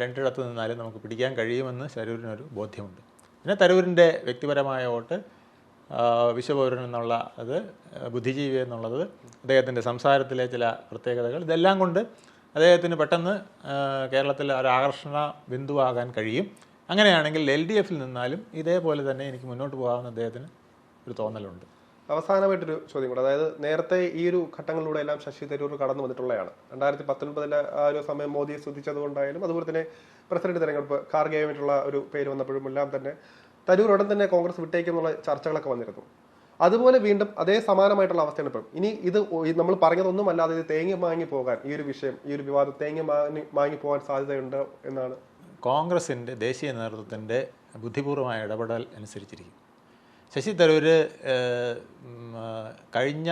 രണ്ടിടത്ത് നിന്നാലും നമുക്ക് പിടിക്കാൻ കഴിയുമെന്ന് തരൂരിനൊരു ബോധ്യമുണ്ട്. പിന്നെ തരൂരിന്റെ വ്യക്തിപരമായ വോട്ട് വിശ്വപൗരൻ എന്നുള്ള അത് ബുദ്ധിജീവി എന്നുള്ളത് അദ്ദേഹത്തിന്റെ സംസാരത്തിലെ ചില പ്രത്യേകതകൾ ഇതെല്ലാം കൊണ്ട് അദ്ദേഹത്തിന് പെട്ടെന്ന് കേരളത്തിൽ ഒരു ആകർഷണ ബിന്ദുവാകാൻ കഴിയും. അങ്ങനെയാണെങ്കിൽ എൽ ഡി എഫിൽ നിന്നാലും ഇതേപോലെ തന്നെ എനിക്ക് മുന്നോട്ട് പോകാവുന്ന അദ്ദേഹത്തിന് ഒരു തോന്നലുണ്ട്. അവസാനമായിട്ടൊരു ചോദ്യം കൂടെ. അതായത് നേരത്തെ ഈ ഒരു ഘട്ടങ്ങളിലൂടെ എല്ലാം ശശി തരൂർ കടന്നു വന്നിട്ടുള്ളതാണ് രണ്ടായിരത്തി പത്തൊൻപതിലെ ആ ഒരു സമയം മോദിയെ ശ്രദ്ധിച്ചത് കൊണ്ടായാലും അതുപോലെ തന്നെ പ്രസിഡന്റ് തെരഞ്ഞെടുപ്പ് ഖാർഗെയുമായിട്ടുള്ള ഒരു പേര് വന്നപ്പോഴും എല്ലാം തന്നെ തരൂർ ഉടൻ തന്നെ കോൺഗ്രസ് വിട്ടേക്കുന്നുള്ള ചർച്ചകളൊക്കെ വന്നിരുന്നു. അതുപോലെ വീണ്ടും അതേ സമാനമായിട്ടുള്ള അവസ്ഥയാണ് ഇപ്പം. ഇനി ഇത് നമ്മൾ പറഞ്ഞതൊന്നും അല്ലാതെ ഇത് തേങ്ങ മാങ്ങി പോകാൻ ഈ ഒരു വിഷയം ഈ ഒരു വിവാദം തേങ്ങി മാങ്ങി മാങ്ങി പോകാൻ സാധ്യതയുണ്ട് എന്നാണ് കോൺഗ്രസിന്റെ ദേശീയ നേതൃത്വത്തിന്റെ ബുദ്ധിപൂർവമായ ഇടപെടൽ അനുസരിച്ചിരിക്കും. ശശി തരൂർ കഴിഞ്ഞ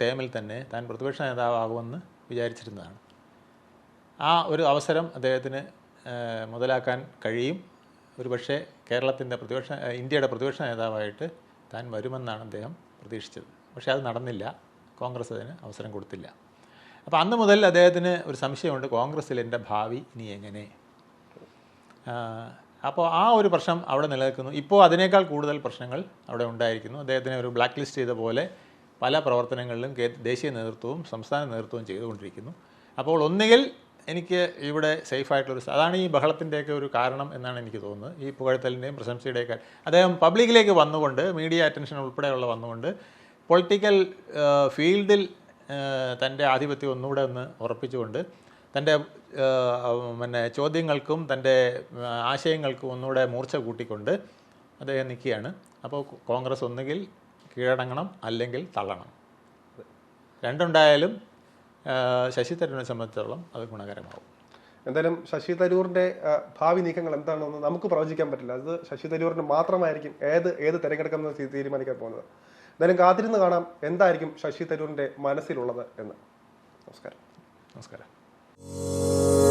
ടേമിൽ തന്നെ താൻ പ്രതിപക്ഷ നേതാവാകുമെന്ന് വിചാരിച്ചിരുന്നതാണ്. ആ ഒരു അവസരം അദ്ദേഹത്തിന് മുതലാക്കാൻ കഴിയും. ഒരുപക്ഷെ കേരളത്തിന്റെ പ്രതിപക്ഷ ഇന്ത്യയുടെ പ്രതിപക്ഷ നേതാവായിട്ട് താൻ വരുമെന്നാണ് അദ്ദേഹം പ്രതീക്ഷിച്ചത്. പക്ഷേ അത് നടന്നില്ല. കോൺഗ്രസ് അതിന് അവസരം കൊടുത്തില്ല. അപ്പോൾ അന്ന് മുതൽ അദ്ദേഹത്തിന് ഒരു സംശയമുണ്ട്. കോൺഗ്രസ്സിൽ എന്റെ ഭാവി ഇനി എങ്ങനെ? അപ്പോൾ ആ ഒരു പ്രശ്നം അവിടെ നിലനിൽക്കുന്നു. ഇപ്പോൾ അതിനേക്കാൾ കൂടുതൽ പ്രശ്നങ്ങൾ അവിടെ ഉണ്ടായിരിക്കുന്നു. അദ്ദേഹത്തിനെ ഒരു ബ്ലാക്ക് ലിസ്റ്റ് ചെയ്ത പോലെ പല പ്രവർത്തനങ്ങളിലും ദേശീയ നേതൃത്വവും സംസ്ഥാന നേതൃത്വവും ചെയ്തുകൊണ്ടിരിക്കുന്നു. അപ്പോൾ ഒന്നുകിൽ എനിക്ക് ഇവിടെ സേഫായിട്ടുള്ളൊരു അതാണ് ഈ ബഹളത്തിന്റെയൊക്കെ ഒരു കാരണം എന്നാണ് എനിക്ക് തോന്നുന്നത്. ഈ പുകഴ്ത്തലിന്റെയും പ്രശംസയുടെയൊക്കെ അദ്ദേഹം പബ്ലിക്കിലേക്ക് വന്നുകൊണ്ട് മീഡിയ അറ്റൻഷൻ ഉൾപ്പെടെയുള്ള വന്നുകൊണ്ട് പൊളിറ്റിക്കൽ ഫീൽഡിൽ തന്റെ ആധിപത്യം ഒന്നുകൂടെ ഒന്ന് ഉറപ്പിച്ചുകൊണ്ട് തന്റെ പിന്നെ ചോദ്യങ്ങൾക്കും തന്റെ ആശയങ്ങൾക്കും ഒന്നുകൂടെ മൂർച്ച കൂട്ടിക്കൊണ്ട് അദ്ദേഹം നിൽക്കുകയാണ്. അപ്പോൾ കോൺഗ്രസ് ഒന്നുകിൽ കീഴടങ്ങണം അല്ലെങ്കിൽ തള്ളണം. രണ്ടുണ്ടായാലും ശശി തരൂരിനെ സംബന്ധിച്ചിടത്തോളം അത് ഗുണകരമാകും എന്തായാലും ശശി തരൂറിന്റെ ഭാവി നീക്കങ്ങൾ എന്താണെന്ന് നമുക്ക് പ്രവചിക്കാൻ പറ്റില്ല. അത് ശശി തരൂറിന് മാത്രമായിരിക്കും ഏത് ഏത് തിരഞ്ഞെടുക്കുന്ന തീരുമാനിക്കാൻ പോകുന്നത്. എന്തായാലും കാത്തിരുന്ന് കാണാം എന്തായിരിക്കും ശശി തരൂറിന്റെ മനസ്സിലുള്ളത് എന്ന്. നമസ്കാരം. നമസ്കാരം. Música